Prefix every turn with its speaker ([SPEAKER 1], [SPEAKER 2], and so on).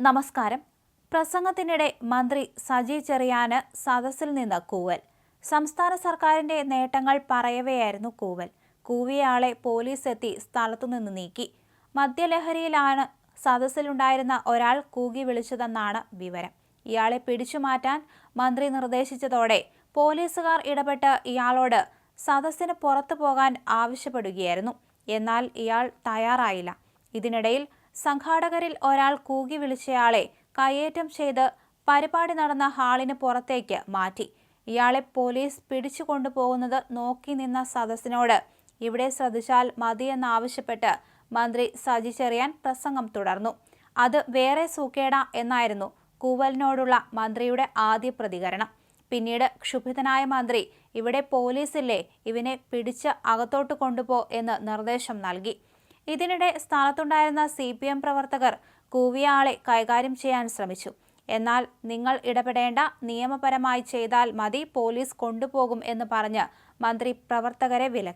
[SPEAKER 1] നമസ്കാരം. പ്രസംഗത്തിനിടെ മന്ത്രി സജി ചെറിയാന് സദസ്സിൽ നിന്ന് കൂവൽ. സംസ്ഥാന സർക്കാരിന്റെ നേട്ടങ്ങൾ പറയവെയായിരുന്നു കൂവൽ. കൂവിയയാളെ പോലീസ് എത്തി സ്ഥലത്തുനിന്ന് നീക്കി. മദ്യലഹരിയിലാണ് സദസ്സിലുണ്ടായിരുന്ന ഒരാൾ കൂകി വിളിച്ചതെന്നാണ് വിവരം. ഇയാളെ പിടിച്ചു മാറ്റാൻ മന്ത്രി നിർദ്ദേശിച്ചതോടെ പോലീസുകാർ ഇടപെട്ട് ഇയാളോട് സദസ്സിന് പുറത്തു പോകാൻ ആവശ്യപ്പെടുകയായിരുന്നു. എന്നാൽ ഇയാൾ തയ്യാറായില്ല. ഇതിനിടയിൽ സംഘാടകരിൽ ഒരാൾ കൂകി വിളിച്ചയാളെ കയ്യേറ്റം ചെയ്ത് പരിപാടി നടന്ന ഹാളിന് പുറത്തേക്ക് മാറ്റി. ഇയാളെ പോലീസ് പിടിച്ചു കൊണ്ടുപോകുന്നത് നോക്കി നിന്ന സദസ്സിനോട് ഇവിടെ ശ്രദ്ധിച്ചാൽ മതിയെന്നാവശ്യപ്പെട്ട് മന്ത്രി സജി ചെറിയാൻ പ്രസംഗം തുടർന്നു. അത് വേറെ സൂക്കേട എന്നായിരുന്നു കൂവലിനോടുള്ള മന്ത്രിയുടെ ആദ്യ പ്രതികരണം. പിന്നീട് ക്ഷുഭിതനായ മന്ത്രി ഇവിടെ പോലീസില്ലേ ഇവനെ പിടിച്ച് അകത്തോട്ട് കൊണ്ടുപോ എന്ന് നിർദ്ദേശം നൽകി. ഇതിനിടെ സ്ഥലത്തുണ്ടായിരുന്ന സി പി എം പ്രവർത്തകർ കൂവിയ ആളെ കൈകാര്യം ചെയ്യാൻ ശ്രമിച്ചു. എന്നാൽ നിങ്ങൾ ഇടപെടേണ്ട നിയമപരമായി ചെയ്താൽ മതി പോലീസ് കൊണ്ടുപോകും എന്ന് പറഞ്ഞ് മന്ത്രി പ്രവർത്തകരെ വിലക്കി.